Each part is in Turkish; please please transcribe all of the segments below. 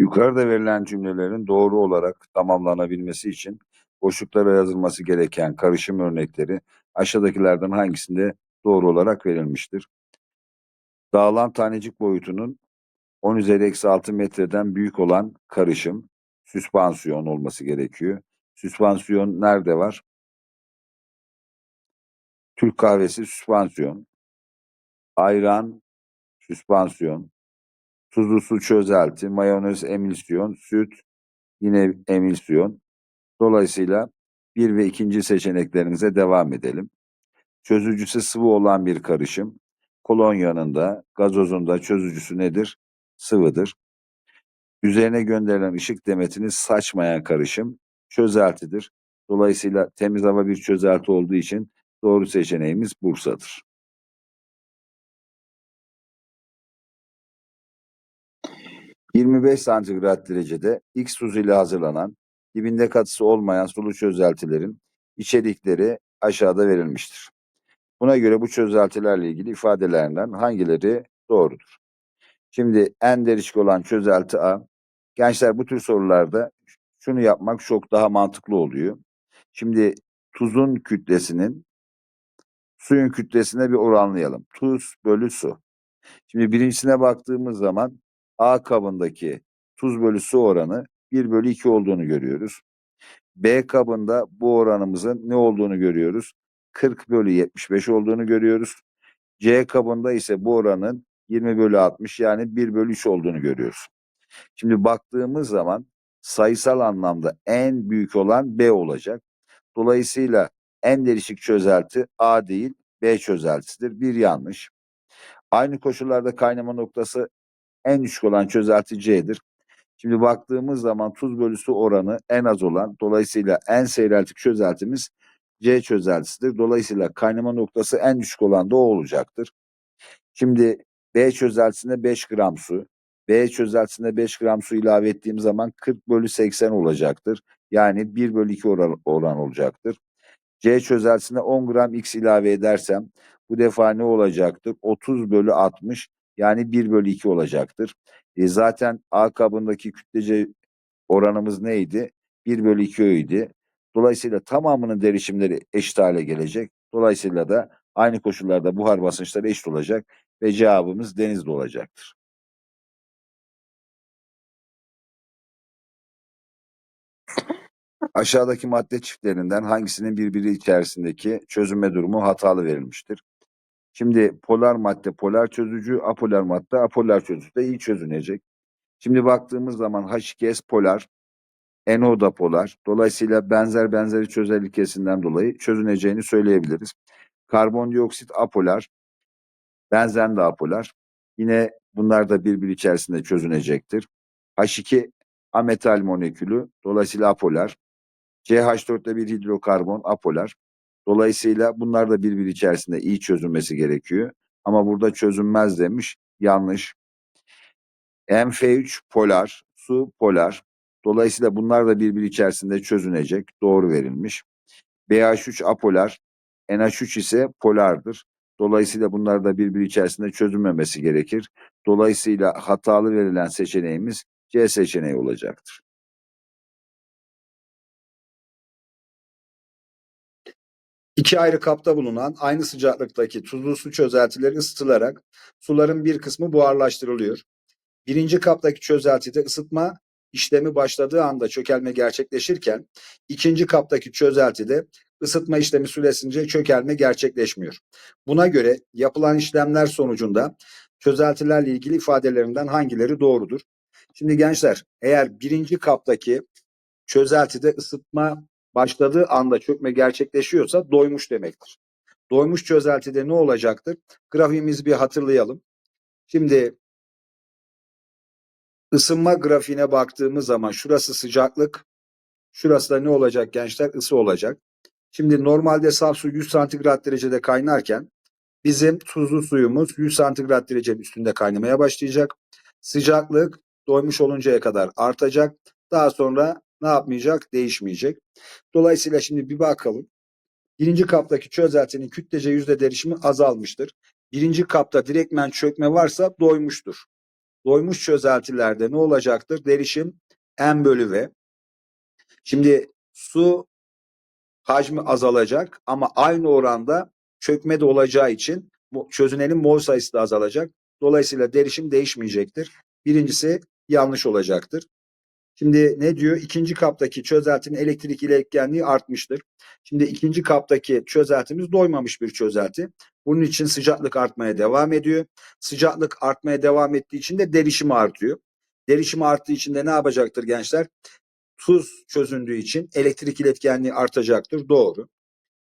Yukarıda verilen cümlelerin doğru olarak tamamlanabilmesi için boşluklara yazılması gereken karışım örnekleri aşağıdakilerden hangisinde doğru olarak verilmiştir? Dağılan tanecik boyutunun 10 üzeri eksi 6 metreden büyük olan karışım süspansiyon olması gerekiyor. Süspansiyon nerede var? Türk kahvesi süspansiyon, ayran süspansiyon, tuzlu su çözelti, mayonez emilsiyon, süt yine emilsiyon. Dolayısıyla bir ve ikinci seçeneklerimize devam edelim. Çözücüsü sıvı olan bir karışım. Kolonyanın da gazozun da çözücüsü nedir? Sıvıdır. Üzerine gönderilen ışık demetini saçmayan karışım çözeltidir. Dolayısıyla temiz hava bir çözelti olduğu için doğru seçeneğimiz Bursa'dır. ...25 santigrat derecede X tuzu ile hazırlanan dibinde katısı olmayan sulu çözeltilerin içerikleri aşağıda verilmiştir. Buna göre bu çözeltilerle ilgili ifadelerinden hangileri doğrudur? Şimdi en derişik olan çözelti A. Gençler bu tür sorularda şunu yapmak çok daha mantıklı oluyor. Şimdi tuzun kütlesinin suyun kütlesine bir oranlayalım. Tuz bölü su. Şimdi birincisine baktığımız zaman A kabındaki tuz bölü su oranı 1 bölü 2 olduğunu görüyoruz. B kabında bu oranımızın ne olduğunu görüyoruz? 40 bölü 75 olduğunu görüyoruz. C kabında ise bu oranın 20 bölü 60 yani 1 bölü 3 olduğunu görüyoruz. Şimdi baktığımız zaman sayısal anlamda en büyük olan B olacak. Dolayısıyla en değişik çözelti A değil B çözeltisidir. Bir yanlış. Aynı koşullarda kaynama noktası en düşük olan çözelti C'dir. Şimdi baktığımız zaman tuz bölü su oranı en az olan dolayısıyla en seyreltik çözeltimiz C çözeltisidir. Dolayısıyla kaynama noktası en düşük olan da o olacaktır. Şimdi B çözeltisine 5 gram su, B çözeltisine 5 gram su ilave ettiğim zaman 40 bölü 80 olacaktır. Yani 1 bölü 2 oran, oran olacaktır. C çözeltisine 10 gram X ilave edersem bu defa ne olacaktır? 30 bölü 60 yani 1 bölü 2 olacaktır. E zaten A kabındaki kütlece oranımız neydi? 1 bölü 2 idi. Dolayısıyla tamamının derişimleri eşit hale gelecek. Dolayısıyla da aynı koşullarda buhar basınçları eşit olacak ve cevabımız denizli olacaktır. Aşağıdaki madde çiftlerinden hangisinin birbiri içerisindeki çözünme durumu hatalı verilmiştir? Şimdi polar madde polar çözücü, apolar madde apolar çözücü de iyi çözünecek. Şimdi baktığımız zaman H2S polar, NO da polar. Dolayısıyla benzer benzeri çözel ilkesinden dolayı çözüneceğini söyleyebiliriz. Karbondioksit apolar, benzen de apolar. Yine bunlar da birbiri içerisinde çözünecektir. H2 ametal molekülü dolayısıyla apolar. CH4'te bir hidrokarbon apolar. Dolayısıyla bunlar da birbiri içerisinde iyi çözünmesi gerekiyor. Ama burada çözünmez demiş. Yanlış. MF3 polar, su polar. Dolayısıyla bunlar da birbiri içerisinde çözünecek. Doğru verilmiş. BH3 apolar, NH3 ise polardır. Dolayısıyla bunlar da birbiri içerisinde çözünmemesi gerekir. Dolayısıyla hatalı verilen seçeneğimiz C seçeneği olacaktır. İki ayrı kapta bulunan aynı sıcaklıktaki tuzlu su çözeltileri ısıtılarak suların bir kısmı buharlaştırılıyor. Birinci kaptaki çözeltide ısıtma işlemi başladığı anda çökelme gerçekleşirken ikinci kaptaki çözeltide ısıtma işlemi süresince çökelme gerçekleşmiyor. Buna göre yapılan işlemler sonucunda çözeltilerle ilgili ifadelerinden hangileri doğrudur? Şimdi gençler eğer birinci kaptaki çözeltide ısıtma başladığı anda çökme gerçekleşiyorsa doymuş demektir. Doymuş çözeltide ne olacaktır? Grafiğimizi bir hatırlayalım. Şimdi ısınma grafiğine baktığımız zaman şurası sıcaklık, şurası da ne olacak gençler? Isı olacak. Şimdi normalde saf su 100 santigrat derecede kaynarken bizim tuzlu suyumuz 100 santigrat derecenin üstünde kaynamaya başlayacak. Sıcaklık doymuş oluncaya kadar artacak. Daha sonra ne yapmayacak? Değişmeyecek. Dolayısıyla şimdi bir bakalım. Birinci kaptaki çözeltinin kütlece yüzde derişimi azalmıştır. Birinci kapta direktmen çökme varsa doymuştur. Doymuş çözeltilerde ne olacaktır? Derişim M bölü V. Şimdi su hacmi azalacak ama aynı oranda çökme de olacağı için çözünenin mol sayısı da azalacak. Dolayısıyla derişim değişmeyecektir. Birincisi yanlış olacaktır. Şimdi ne diyor? İkinci kaptaki çözeltinin elektrik iletkenliği artmıştır. Şimdi ikinci kaptaki çözeltimiz doymamış bir çözelti. Bunun için sıcaklık artmaya devam ediyor. Sıcaklık artmaya devam ettiği için de derişim artıyor. Derişim arttığı için de ne yapacaktır gençler? Tuz çözündüğü için elektrik iletkenliği artacaktır. Doğru.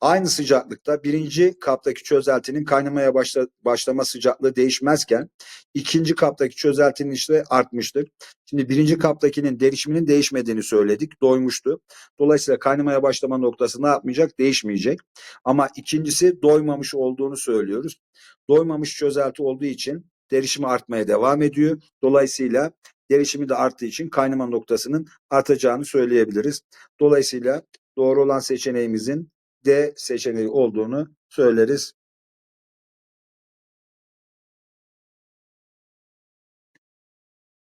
Aynı sıcaklıkta birinci kaptaki çözeltinin kaynamaya başla, başlama sıcaklığı değişmezken ikinci kaptaki çözeltinin işte artmıştır. Şimdi birinci kaptakinin derişiminin değişmediğini söyledik. Doymuştu. Dolayısıyla kaynamaya başlama noktası ne yapmayacak? Değişmeyecek. Ama ikincisi doymamış olduğunu söylüyoruz. Doymamış çözelti olduğu için derişimi artmaya devam ediyor. Dolayısıyla derişimi de arttığı için kaynama noktasının artacağını söyleyebiliriz. Dolayısıyla doğru olan seçeneğimizin D seçeneği olduğunu söyleriz.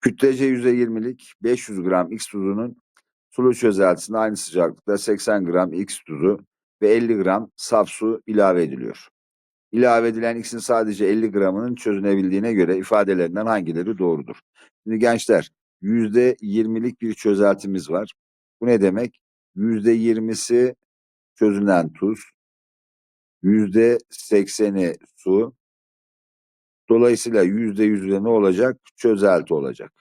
Kütlece %20'lik 500 gram X tuzunun sulu çözeltisine aynı sıcaklıkta 80 gram X tuzu ve 50 gram saf su ilave ediliyor. İlave edilen X'in sadece 50 gramının çözünebildiğine göre ifadelerinden hangileri doğrudur? Şimdi gençler %20'lik bir çözeltimiz var. Bu ne demek? %20'si çözünen tuz, %80'i su. Dolayısıyla %100'de ne olacak? Çözelti olacak.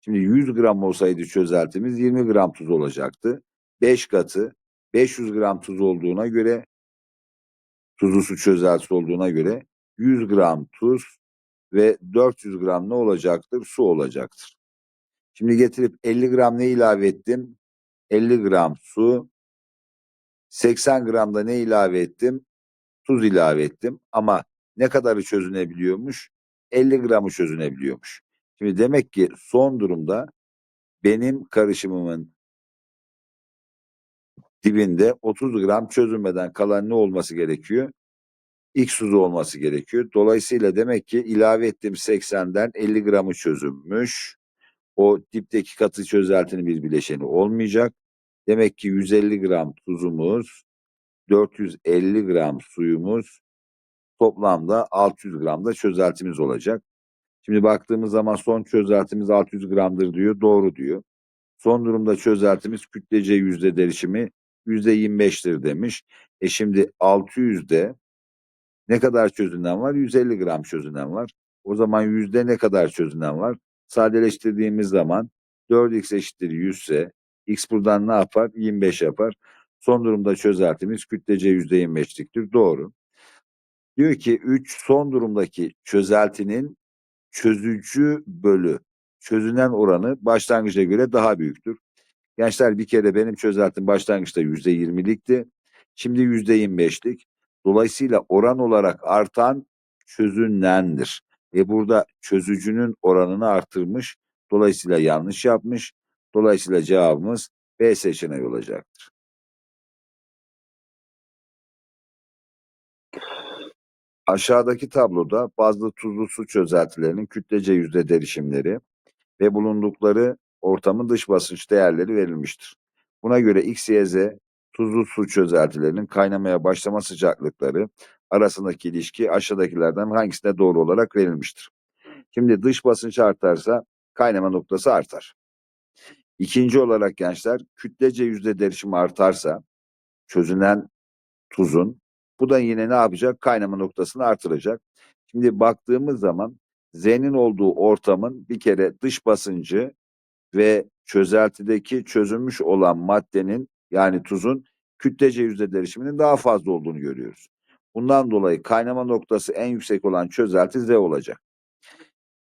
Şimdi 100 gram olsaydı çözeltimiz 20 gram tuz olacaktı. 5 katı 500 gram tuz olduğuna göre tuzlu su çözeltisi olduğuna göre 100 gram tuz ve 400 gram ne olacaktır? Su olacaktır. Şimdi getirip 50 gram ne ilave ettim? 50 gram su. 80 gram da ne ilave ettim? Tuz ilave ettim. Ama ne kadarı çözünebiliyormuş? 50 gramı çözünebiliyormuş. Şimdi demek ki son durumda benim karışımımın dibinde 30 gram çözülmeden kalan ne olması gerekiyor? X tuzu olması gerekiyor. Dolayısıyla demek ki ilave ettiğim 80'den 50 gramı çözünmüş. O dipteki katı çözeltinin bir bileşeni olmayacak. Demek ki 150 gram tuzumuz, 450 gram suyumuz, toplamda 600 gram da çözeltimiz olacak. Şimdi baktığımız zaman son çözeltimiz 600 gramdır diyor. Doğru diyor. Son durumda çözeltimiz kütlece yüzde derişimi yüzde 25'tir demiş. E şimdi 600'de ne kadar çözünen var? 150 gram çözünen var. O zaman yüzde ne kadar çözünen var? Sadeleştirdiğimiz zaman 4x eşittir 100 ise x buradan ne yapar? 25 yapar. Son durumda çözeltimiz kütlece yüzde 25'liktir. Doğru. Diyor ki 3 son durumdaki çözeltinin çözücü bölü çözünen oranı başlangıca göre daha büyüktür. Gençler bir kere benim çözeltim başlangıçta yüzde yirmilikti. Şimdi yüzde yirmi beşlik. Dolayısıyla oran olarak artan çözünendir. E burada çözücünün oranını artırmış. Dolayısıyla yanlış yapmış. Dolayısıyla cevabımız B seçeneği olacaktır. Aşağıdaki tabloda bazı tuzlu su çözeltilerinin kütlece yüzde derişimleri ve bulundukları ortamın dış basınç değerleri verilmiştir. Buna göre X, Y, Z tuzlu su çözeltilerinin kaynamaya başlama sıcaklıkları arasındaki ilişki aşağıdakilerden hangisine doğru olarak verilmiştir? Şimdi dış basınç artarsa kaynama noktası artar. İkinci olarak gençler kütlece yüzde derişim artarsa çözünen tuzun bu da yine ne yapacak? Kaynama noktasını artıracak. Şimdi baktığımız zaman Z'nin olduğu ortamın bir kere dış basıncı ve çözeltideki çözülmüş olan maddenin yani tuzun kütlece yüzde derişiminin daha fazla olduğunu görüyoruz. Bundan dolayı kaynama noktası en yüksek olan çözelti Z olacak.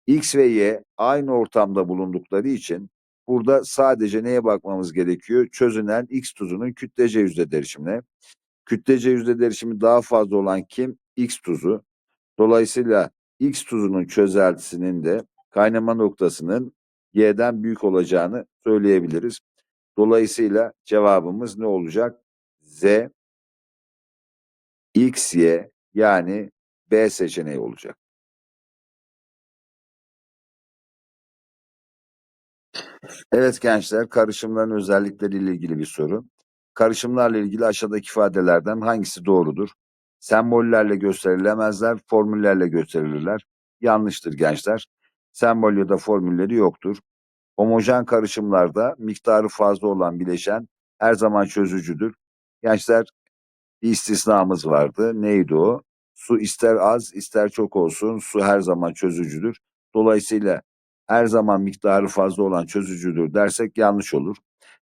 X ve Y aynı ortamda bulundukları için burada sadece neye bakmamız gerekiyor? Çözünen X tuzunun kütlece yüzde derişimine. Kütlece yüzde derişimi daha fazla olan kim? X tuzu. Dolayısıyla X tuzunun çözeltisinin de kaynama noktasının Y'den büyük olacağını söyleyebiliriz. Dolayısıyla cevabımız ne olacak? Z, X, Y yani B seçeneği olacak. Evet gençler, karışımların özellikleriyle ilgili bir soru. Karışımlarla ilgili aşağıdaki ifadelerden hangisi doğrudur? Sembollerle gösterilemezler, formüllerle gösterilirler. Yanlıştır gençler. Sembol ya da formülleri yoktur. Homojen karışımlarda miktarı fazla olan bileşen her zaman çözücüdür. Gençler bir istisnamız vardı. Neydi o? Su ister az ister çok olsun su her zaman çözücüdür. Dolayısıyla her zaman miktarı fazla olan çözücüdür dersek yanlış olur.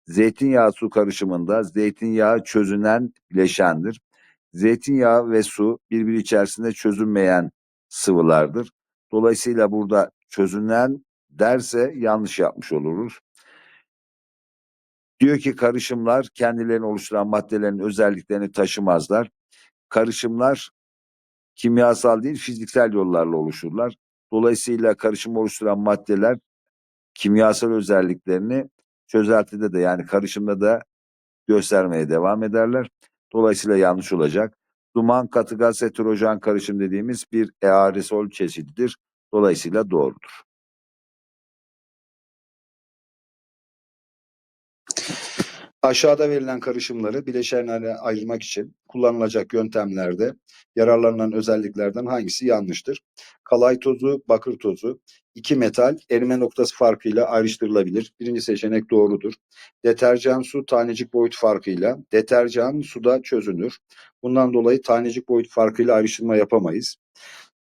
Zeytinyağı su karışımında zeytinyağı çözünen bileşendir. Zeytinyağı ve su birbiri içerisinde çözünmeyen sıvılardır. Dolayısıyla burada çözünen derse yanlış yapmış oluruz. Diyor ki karışımlar kendilerini oluşturan maddelerin özelliklerini taşımazlar. Karışımlar kimyasal değil fiziksel yollarla oluşurlar. Dolayısıyla karışım oluşturan maddeler kimyasal özelliklerini çözeltide de yani karışımda da göstermeye devam ederler. Dolayısıyla yanlış olacak. Duman, katı gaz, heterojen karışım dediğimiz bir aerosol çeşididir. Dolayısıyla doğrudur. Aşağıda verilen karışımları bileşenlerine ayırmak için kullanılacak yöntemlerde yararlanılan özelliklerden hangisi yanlıştır? Kalay tozu, bakır tozu, iki metal erime noktası farkıyla ayrıştırılabilir. Birinci seçenek doğrudur. Deterjan su tanecik boyut farkıyla deterjan suda çözünür. Bundan dolayı tanecik boyut farkıyla ayrıştırma yapamayız.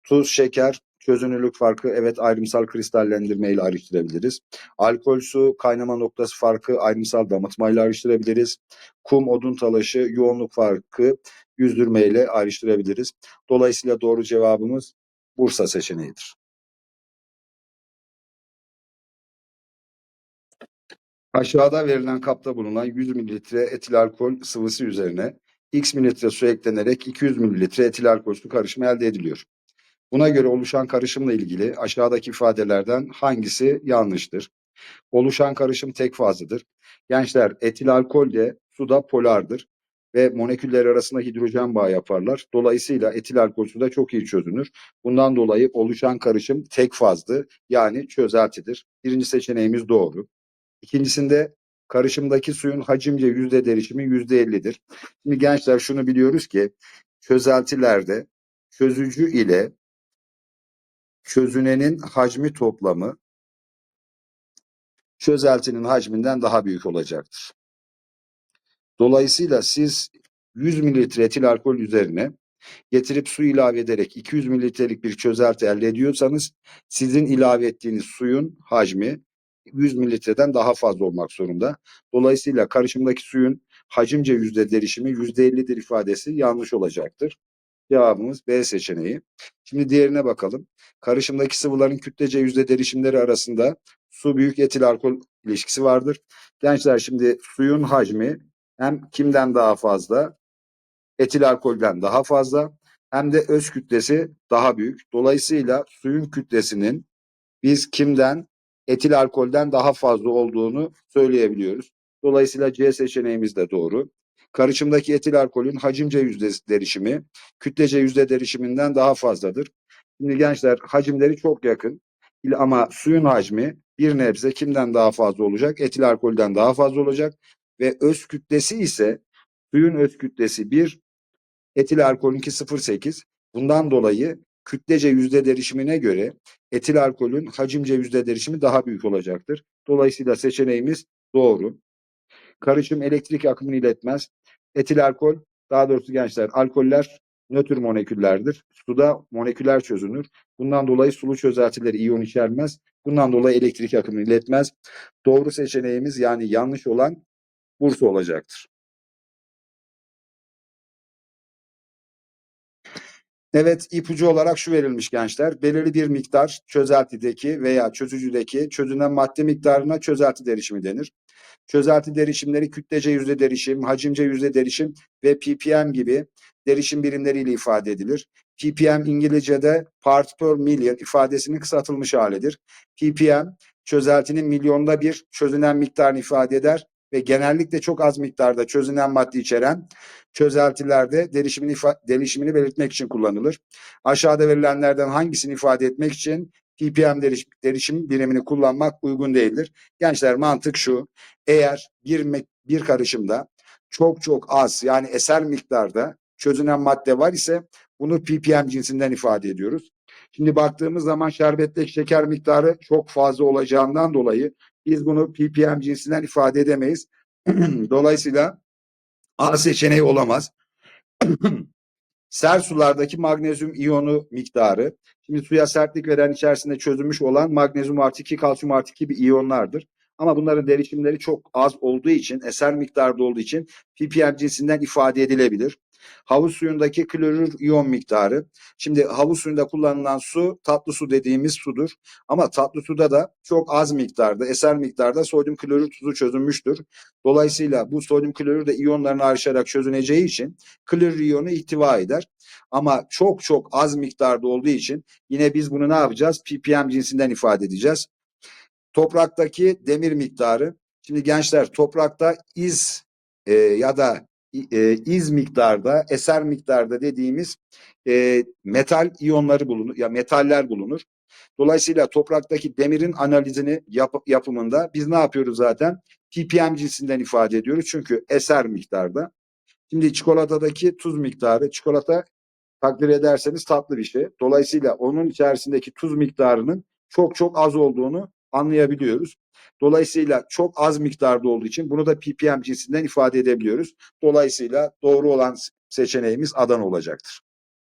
Tuz, şeker, çözünürlük farkı evet ayrımsal kristallendirme ile ayrıştırabiliriz. Alkol su kaynama noktası farkı ayrımsal damıtma ile ayrıştırabiliriz. Kum, odun talaşı yoğunluk farkı yüzdürme ile ayrıştırabiliriz. Dolayısıyla doğru cevabımız Bursa seçeneğidir. Aşağıda verilen kapta bulunan 100 mililitre etil alkol sıvısı üzerine x mililitre su eklenerek 200 mililitre etil alkol su karışımı elde ediliyor. Buna göre oluşan karışımla ilgili aşağıdaki ifadelerden hangisi yanlıştır? Oluşan karışım tek fazlıdır. Gençler etil alkol de suda polardır ve moleküller arasında hidrojen bağı yaparlar. Dolayısıyla etil alkol suda çok iyi çözünür. Bundan dolayı oluşan karışım tek fazlı yani çözeltidir. Birinci seçeneğimiz doğru. İkincisinde karışımdaki suyun hacimce yüzde derişimi yüzde ellidir. Şimdi gençler şunu biliyoruz ki çözeltilerde çözücü ile çözünenin hacmi toplamı çözeltinin hacminden daha büyük olacaktır. Dolayısıyla siz 100 mililitre etil alkol üzerine getirip su ilave ederek 200 mililitrelik bir çözelti elde ediyorsanız sizin ilave ettiğiniz suyun hacmi 100 mililitreden daha fazla olmak zorunda. Dolayısıyla karışımdaki suyun hacimce yüzde derişimi yüzde ellidir ifadesi yanlış olacaktır. Cevabımız B seçeneği. Şimdi diğerine bakalım. Karışımdaki sıvıların kütlece yüzde derişimleri arasında su büyük etil alkol ilişkisi vardır. Gençler şimdi suyun hacmi hem kimden daha fazla? Etil alkolden daha fazla hem de öz kütlesi daha büyük. Dolayısıyla suyun kütlesinin biz kimden? Etil alkolden daha fazla olduğunu söyleyebiliyoruz. Dolayısıyla C seçeneğimiz de doğru. Karışımdaki etil alkolün hacimce yüzde derişimi kütlece yüzde derişiminden daha fazladır. Şimdi gençler hacimleri çok yakın ama suyun hacmi bir nebze kimden daha fazla olacak? Etil alkolden daha fazla olacak ve öz kütlesi ise suyun öz kütlesi 1, etil alkolünki 0.8. Bundan dolayı kütlece yüzde derişimine göre etil alkolün hacimce yüzde derişimi daha büyük olacaktır. Dolayısıyla seçeneğimiz doğru. Karışım elektrik akımını iletmez. Etil alkol, daha doğrusu gençler alkoller nötr moleküllerdir. Suda moleküler çözünür. Bundan dolayı sulu çözeltileri iyon içermez. Bundan dolayı elektrik akımını iletmez. Doğru seçeneğimiz yani yanlış olan Bursa olacaktır. Evet ipucu olarak şu verilmiş gençler. Belirli bir miktar çözeltideki veya çözücüdeki çözünen madde miktarına çözelti derişimi denir. Çözelti derişimleri kütlece yüzde derişim, hacimce yüzde derişim ve ppm gibi derişim birimleriyle ifade edilir. ppm İngilizce'de part per million ifadesinin kısaltılmış halidir. ppm çözeltinin milyonda bir çözünen miktarını ifade eder ve genellikle çok az miktarda çözünen madde içeren çözeltilerde derişimini, derişimini belirtmek için kullanılır. Aşağıda verilenlerden hangisini ifade etmek için ppm deriş, derişim birimini kullanmak uygun değildir. Gençler mantık şu. Eğer bir, bir karışımda çok çok az yani eser miktarda çözünen madde var ise bunu ppm cinsinden ifade ediyoruz. Şimdi baktığımız zaman şerbetteki şeker miktarı çok fazla olacağından dolayı biz bunu ppm cinsinden ifade edemeyiz. Dolayısıyla A seçeneği olamaz. Ser sulardaki magnezyum iyonu miktarı. Şimdi suya sertlik veren içerisinde çözülmüş olan magnezyum artı 2, kalsiyum artı 2 bir iyonlardır. Ama bunların derişimleri çok az olduğu için, eser miktarda olduğu için ppm cinsinden ifade edilebilir. Havuz suyundaki klorür iyon miktarı. Şimdi havuz suyunda kullanılan su tatlı su dediğimiz sudur. Ama tatlı suda da çok az miktarda, eser miktarda sodyum klorür tuzu çözülmüştür. Dolayısıyla bu sodyum klorür de iyonlarını ayrışarak çözüneceği için klorür iyonu ihtiva eder. Ama çok çok az miktarda olduğu için yine biz bunu ne yapacağız? ppm cinsinden ifade edeceğiz. Topraktaki demir miktarı. Şimdi gençler toprakta iz e, ya da e, iz miktarda, eser miktarda dediğimiz e, metal iyonları bulunur ya metaller bulunur. Dolayısıyla topraktaki demirin analizini yap- yapımında biz ne yapıyoruz zaten? ppm cinsinden ifade ediyoruz. Çünkü eser miktarda. Şimdi çikolatadaki tuz miktarı, çikolata takdir ederseniz tatlı bir şey. Dolayısıyla onun içerisindeki tuz miktarının çok çok az olduğunu anlayabiliyoruz. Dolayısıyla çok az miktarda olduğu için bunu da ppm cinsinden ifade edebiliyoruz. Dolayısıyla doğru olan seçeneğimiz Adana olacaktır.